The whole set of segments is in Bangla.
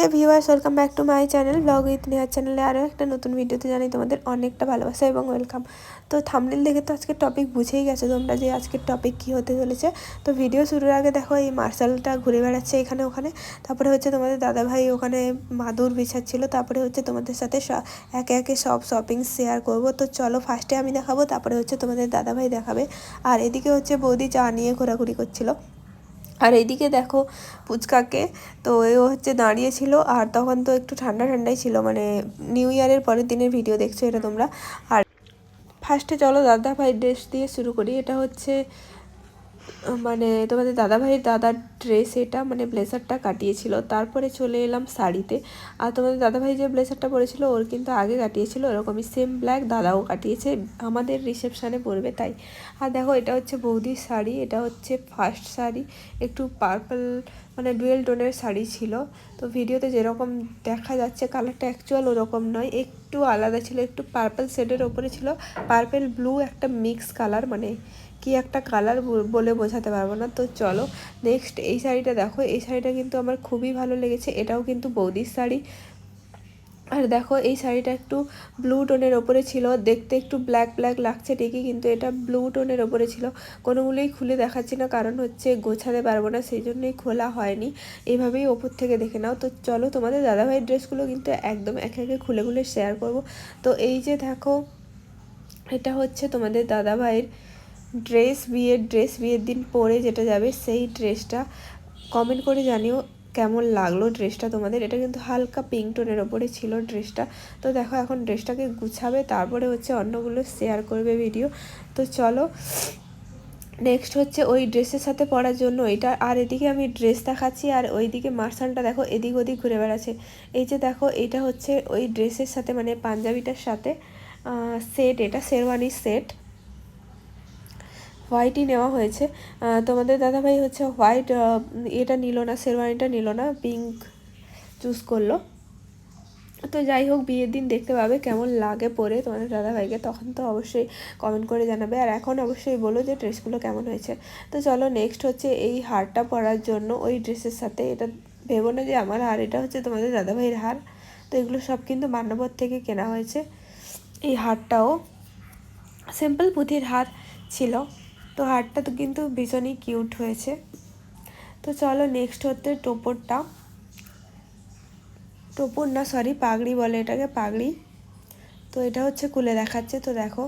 Hey viewers, welcome back to my channel vlog with নেহার চ্যানেলে। আরও একটা নতুন ভিডিওতে জানাই তোমাদের অনেকটা ভালোবাসা এবং ওয়েলকাম। তো থামনেল দেখে তো আজকে টপিক বুঝেই গেছো তোমরা যে আজকের টপিক কী হতে চলেছে। তো ভিডিও শুরুর আগে দেখো, এই মার্শালটা ঘুরে বেড়াচ্ছে এখানে ওখানে। তারপরে হচ্ছে তোমাদের দাদাভাই ওখানে মাদুর বিছাচ্ছিল। তারপরে হচ্ছে তোমাদের সাথে একে একে সব শপিং শেয়ার করব। তো চলো ফার্স্টে আমি দেখাবো, তারপরে হচ্ছে তোমাদের দাদাভাই দেখাবে। আর এদিকে হচ্ছে বৌদি চা নিয়ে ঘোরাঘুরি করছিল। আর এইদিকে দেখো পুচকাকে, তো এও হচ্ছে দাঁড়িয়েছিল আর তখন তো একটু ঠান্ডা ঠান্ডাই ছিল মানে নিউ ইয়ারের পরের দিনের ভিডিও দেখছ এটা তোমরা। আর ফার্স্টে চলো দাদা ভাই ড্রেস দিয়ে শুরু করি, এটা হচ্ছে মানে তোমাদের দাদাভাইয়ের দাদার ড্রেস এটা মানে ব্লেজারটা কাটিয়েছিল। তারপরে চলে এলাম শাড়িতে। আর তোমাদের দাদাভাই যে ব্লেজারটা পরেছিল, ওর কিন্তু আগে কাটিয়েছিল ওরকমই সেম ব্ল্যাক দাদাও কাটিয়েছে, আমাদের রিসেপশানে পরবে তাই। আর দেখো, এটা হচ্ছে বৌদির শাড়ি, এটা হচ্ছে ফার্স্ট শাড়ি, একটু পার্পল মানে ডুয়েল টোনের শাড়ি ছিল। তো ভিডিওতে যেরকম দেখা যাচ্ছে কালারটা অ্যাকচুয়াল ওরকম নয়, একটু আলাদা ছিল, একটু পার্পল শেডের ওপরে ছিল। পার্পল ব্লু একটা মিক্স কালার মানে কি একটা কালার বলে বোঝাতে পারব না। তো চলো নেক্সট এই শাড়িটা দেখো। এই শাড়িটা কিন্তু আমার খুবই ভালো লেগেছে। এটাও কিন্তু বৌদির শাড়ি। আর দেখো এই শাড়িটা একটু ব্লু টোনের ওপরে ছিল। দেখতে একটু ব্ল্যাক ব্ল্যাক লাগছে ঠিকই, কিন্তু এটা ব্লু টোনের ওপরে ছিল। কোনোগুলোই খুলে দেখাচ্ছি না, কারণ হচ্ছে গোছাতে পারব না, সেই জন্যই খোলা হয়নি। এইভাবেই ওপর থেকে দেখে নাও। তো চলো তোমাদের দাদাভাইয়ের ড্রেসগুলো কিন্তু একদম একে একে খুলে খুলে শেয়ার করব। তো এই যে দেখো, এটা হচ্ছে তোমাদের দাদাভাইয়ের ড্রেস বিয়ের ড্রেস বিয়ের দিন পরে যেটা যাবে, সেই ড্রেসটা কমেন্ট করে জানিও কেমন লাগল ড্রেসটা তোমাদের। এটা কিন্তু হালকা পিঙ্ক টোনের ওপরে ছিল ড্রেসটা। তো দেখো এখন ড্রেসটাকে গুছাবে, তারপরে হচ্ছে অন্যগুলো শেয়ার করবে ভিডিও তো চলো নেক্সট হচ্ছে ওই ড্রেসের সাথে পরার জন্য। এটা আর এদিকে আমি ড্রেস দেখাচ্ছি, আর ওইদিকে মার্শালটা দেখো এদিক ওদিক ঘুরে বেড়াচ্ছে। এই যে দেখো, এটা হচ্ছে ওই ড্রেসের সাথে মানে পাঞ্জাবিটার সাথে সেট এটা শেরওয়ানির সেট হোয়াইটই নেওয়া হয়েছে। তোমাদের দাদাভাই হচ্ছে হোয়াইট এটা নিল না, শেরওয়ানিটা নিল না, পিঙ্ক চুজ করল। তো যাই হোক, বিয়ের দিন দেখতে পাবে কেমন লাগে পরে তোমাদের দাদাভাইকে, তখন তো অবশ্যই কমেন্ট করে জানাবে। আর এখন অবশ্যই বলো যে ড্রেসগুলো কেমন হয়েছে। তো চলো নেক্সট হচ্ছে এই হারটা পরার জন্য ওই ড্রেসের সাথে। এটা ভেবো না যে আমার হার, এটা হচ্ছে তোমাদের দাদাভাইয়ের হার। তো এগুলো সব কিন্তু মান্যবর থেকে কেনা হয়েছে এই হারটাও। সিম্পল পুঁথির হার ছিল। তো হারটা তো কিন্তু ভীষণই কিউট হয়েছে। তো চলো নেক্সট হচ্ছে টোপরটা। টোপর না সরি পাগড়ি বলে এটাকে, পাগড়ি। তো এটা হচ্ছে খুলে দেখাচ্ছে, তো দেখো।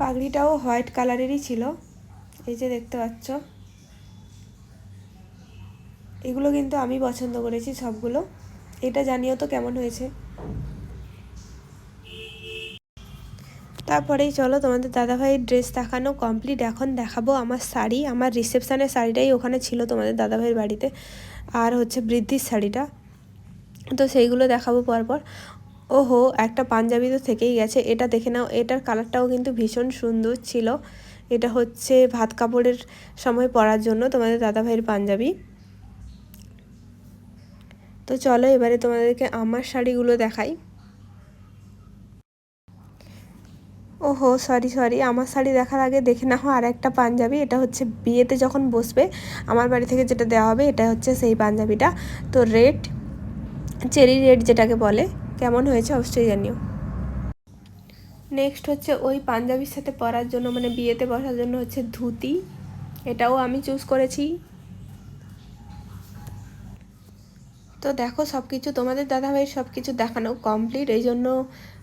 পাগড়িটাও হোয়াইট কালারেরই ছিল, এই যে দেখতে পাচ্ছ। এগুলো কিন্তু আমি পছন্দ করেছি সবগুলো। এটা জানিও তো কেমন হয়েছে। তারপরেই চলো তোমাদের দাদাভাইয়ের ড্রেস দেখানো কমপ্লিট এখন দেখাবো আমার শাড়ি। আমার রিসেপশানের শাড়িটাই ওখানে ছিল তোমাদের দাদাভাইয়ের বাড়িতে। আর হচ্ছে বৃদ্ধির শাড়িটা। তো সেইগুলো দেখাবো পরপর। ওহো, একটা পাঞ্জাবি তো থেকেই গেছে। এটা দেখে নাও, এটার কালারটাও কিন্তু ভীষণ সুন্দর ছিল। এটা হচ্ছে ভাত কাপড়ের সময় পরার জন্য তোমাদের দাদাভাইয়ের পাঞ্জাবি। তো চলো এবারে তোমাদেরকে আমার শাড়িগুলো দেখাই। ওহো সরি সরি আমার শাড়ি দেখার আগে দেখে না নাও আর একটা পাঞ্জাবি, এটা হচ্ছে বিয়েতে যখন বসবে, আমার বাড়ি থেকে যেটা দেওয়া হবে, এটা হচ্ছে সেই পাঞ্জাবিটা। তো রেড চেরি রেড যেটাকে বলে, কেমন হয়েছে অবশ্যই জানিও। নেক্সট হচ্ছে ওই পাঞ্জাবির সাথে পরার জন্য মানে বিয়েতে বসার জন্য হচ্ছে ধুতি, এটাও আমি চুজ করেছি। তো দেখো সব কিছু তোমাদের দাদাভাইয়ের সব কিছু দেখানো কমপ্লিট এই জন্য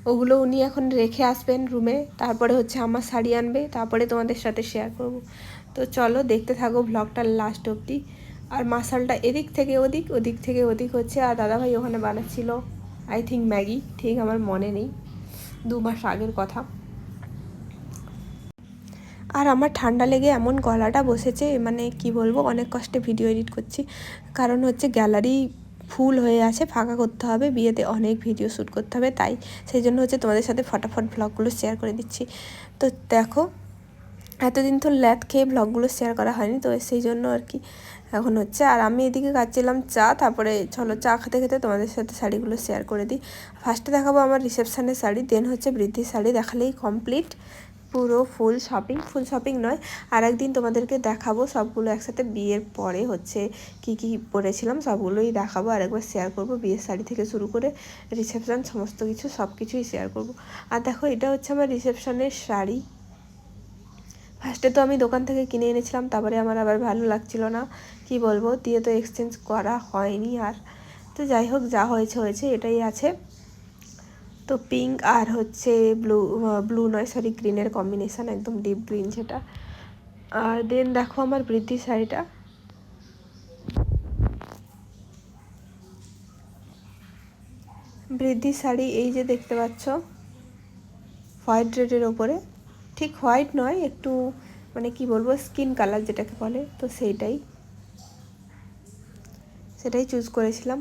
ওগুলো উনি এখন রেখে আসবেন রুমে তারপরে হচ্ছে আমার শাড়ি আনবে, তারপরে তোমাদের সাথে শেয়ার করব। তো চলো দেখতে থাকো ব্লগটার লাস্ট অবধি। আর মাসালটা এদিক থেকে ওদিক ওদিক থেকে ওদিক হচ্ছে, আর দাদাভাই ওখানে বানাচ্ছিল আই থিঙ্ক ম্যাগি। ঠিক আমার মনে নেই, দু মাস আগের কথা। আর আমার ঠান্ডা লেগে এমন গলাটা বসেছে মানে কি বলব, অনেক কষ্টে ভিডিও এডিট করছি। কারণ হচ্ছে গ্যালারি ফুল হয়ে আছে, ফাঁকা করতে হবে, বিয়েতে অনেক ভিডিও শ্যুট করতে হবে, তাই সেই জন্য হচ্ছে তোমাদের সাথে ফটাফট ব্লগগুলো শেয়ার করে দিচ্ছি। তো দেখো, এতদিন তো ল্যাদ খেয়ে ব্লগগুলো শেয়ার করা হয়নি, তো সেই জন্য আর কি। এখন হচ্ছে, আর আমি এদিকে খাচ্ছিলাম চা, তারপরে চলো চা খেতে খেতে তোমাদের সাথে শাড়িগুলো শেয়ার করে দিই। ফার্স্টে দেখাবো আমার রিসেপশানের শাড়ি দেন হচ্ছে বৃদ্ধির শাড়ি, দেখালেই কমপ্লিট পুরো ফুল শপিং ফুল শপিং নয় আর একদিন তোমাদেরকে দেখাবো সবগুলো একসাথে বিয়ের পরে হচ্ছে কি কি পরেছিলাম, সবগুলোই দেখাবো আর একবার শেয়ার করব, বিয়ের শাড়ি থেকে শুরু করে রিসেপশান সমস্ত কিছু সব কিছুই শেয়ার করব। আর দেখো, এটা হচ্ছে আমার রিসেপশনের শাড়ি। ফার্স্টে তো আমি দোকান থেকে কিনে এনেছিলাম, তারপরে আমার আবার ভালো লাগছিল না, কি বলব, দিয়ে তো এক্সচেঞ্জ করা হয়নি আর। তো যাই হোক, যা হয়েছে হয়েছে, এটাই আছে। তো পিঙ্ক আর হচ্ছে ব্লু ব্লু নয় সরি গ্রিনের কম্বিনেশান একদম ডিপ গ্রিন যেটা। আর দেন দেখো আমার বৃদ্ধি শাড়িটা। বৃদ্ধি শাড়ি এই যে দেখতে পাচ্ছ হোয়াইট রেডের ওপরে। ঠিক হোয়াইট নয়, একটু মানে কি বলব স্কিন কালার যেটাকে বলে, তো সেইটাই। সেটাই চুজ করেছিলাম।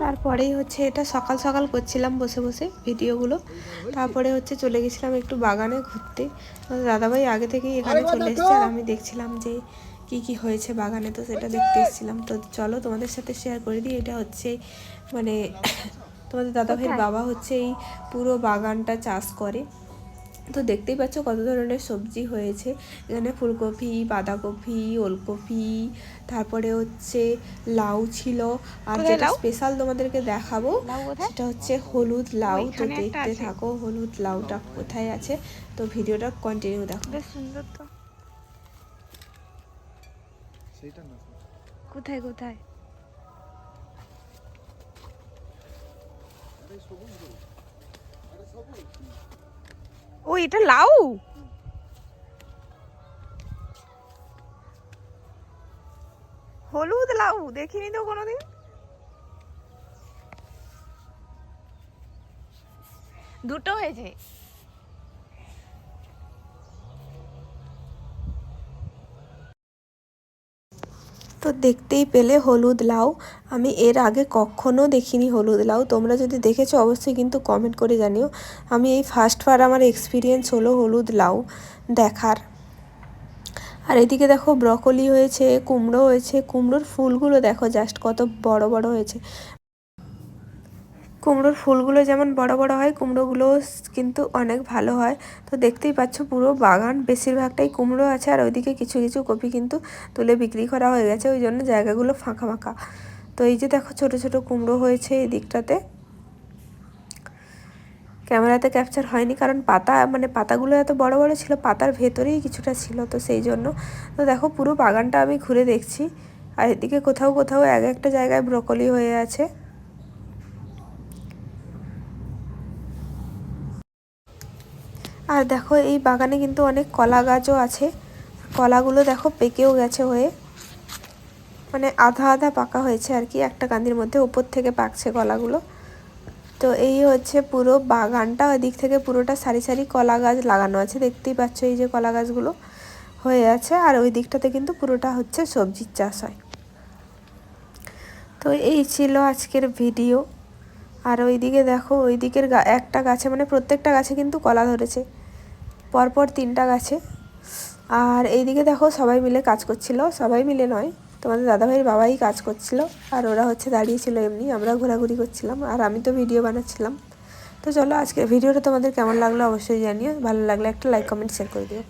তারপরেই হচ্ছে এটা সকাল সকাল করছিলাম বসে বসে ভিডিওগুলো। তারপরে হচ্ছে চলে গেছিলাম একটু বাগানে ঘুরতে। দাদাভাই আগে থেকেই এখানে চলে এসেছে আর আমি দেখছিলাম যে কি কি হয়েছে বাগানে তো সেটা দেখতে এসেছিলাম। তো চলো তোমাদের সাথে শেয়ার করে দিই। এটা হচ্ছে মানে তোমাদের দাদাভাইয়ের বাবা হচ্ছে এই পুরো বাগানটা চাষ করে। তো দেখতেই পাচ্ছ কত ধরনের সবজি হয়েছে। এখানে ফুলকপি বাঁধাকপি ওলকপি তারপরে হচ্ছে লাউ ছিল। আর যেটা স্পেশাল তোমাদেরকে দেখাবো সেটা হচ্ছে হলুদ লাউ। তো দেখতে থাকো হলুদ লাউটা কোথায় আছে। তো ভিডিওটা কন্টিনিউ দেখো। বেশ সুন্দর তো। কোথায় কোথায়? ও এটা লাউ? হলুদ লাউ দেখিনি তো কোনোদিন। দুটো হয়েছে। তো দেখতেই পেলে হলুদ লাউ। আমি এর আগে কখনও দেখিনি হলুদ লাউ। তোমরা যদি দেখেছ, অবশ্যই কিন্তু কমেন্ট করে জানিও। আমি এই ফার্স্টবার আমার এক্সপিরিয়েন্স হলো হলুদ লাউ দেখার। আর এদিকে দেখো, ব্রকলি হয়েছে, কুমড়ো হয়েছে। কুমড়োর ফুলগুলো দেখো জাস্ট কত বড় বড় হয়েছে। কুমড়োর ফুলগুলো যেমন বড় বড় হয় কুমড়োগুলো কিন্তু অনেক ভালো হয়। তো দেখতেই পাচ্ছ পুরো বাগান, বেশিরভাগটাই কুমড়ো আছে আর ওইদিকে কিছু কিছু কপি কিন্তু তুলে বিক্রি করা হয়ে গেছে, ওই জন্য জায়গাগুলো ফাঁকা ফাঁকা। তো এই যে দেখো ছোট ছোট কুমড়ো হয়েছে এই দিকটাতে। ক্যামেরাতে ক্যাপচার হয়নি কারণ পাতা মানে পাতাগুলো এত বড় বড় ছিল, পাতার ভেতরেই কিছুটা ছিল তো সেই জন্য। তো দেখো পুরো বাগানটা আমি ঘুরে দেখছি। আর এদিকে কোথাও কোথাও এক একটা জায়গায় ব্রকলি হয়ে আছে। আর দেখো, এই বাগানে কিন্তু অনেক কলা গাছও আছে। কলাগুলো দেখো পেকেও গেছে হয়ে। মানে আধা আধা পাকা হয়েছে আর কি, একটা কান্দির মধ্যে উপর থেকে পাকছে কলাগুলো। তো এই হচ্ছে পুরো বাগানটা ওই দিক থেকে পুরোটা সারি সারি কলা গাছ লাগানো আছে। দেখতেই পাচ্ছ এই যে কলা গাছগুলো হয়ে আছে আর ওই দিকটাতে কিন্তু পুরোটা হচ্ছে সবজির চাষ হয়। তো এই ছিল আজকের ভিডিও। আর ওইদিকে দেখো ওই দিকের একটা গাছে মানে প্রত্যেকটা গাছে কিন্তু কলা ধরেছে। পরপর তিনটা গাছে। আর এইদিকে দেখো সবাই মিলে কাজ করছিল। সবাই মিলে নয়, তোমাদের দাদাভাইয়ের বাবাই কাজ করছিল। আর ওরা হচ্ছে দাঁড়িয়েছিল এমনি, আমরা ঘোরাঘুরি করছিলাম। আর আমি তো ভিডিও বানাচ্ছিলাম। তো চলো আজকে ভিডিওটা তোমাদের কেমন লাগল অবশ্যই জানিও। ভালো লাগলে একটা লাইক কমেন্ট শেয়ার করে দিও।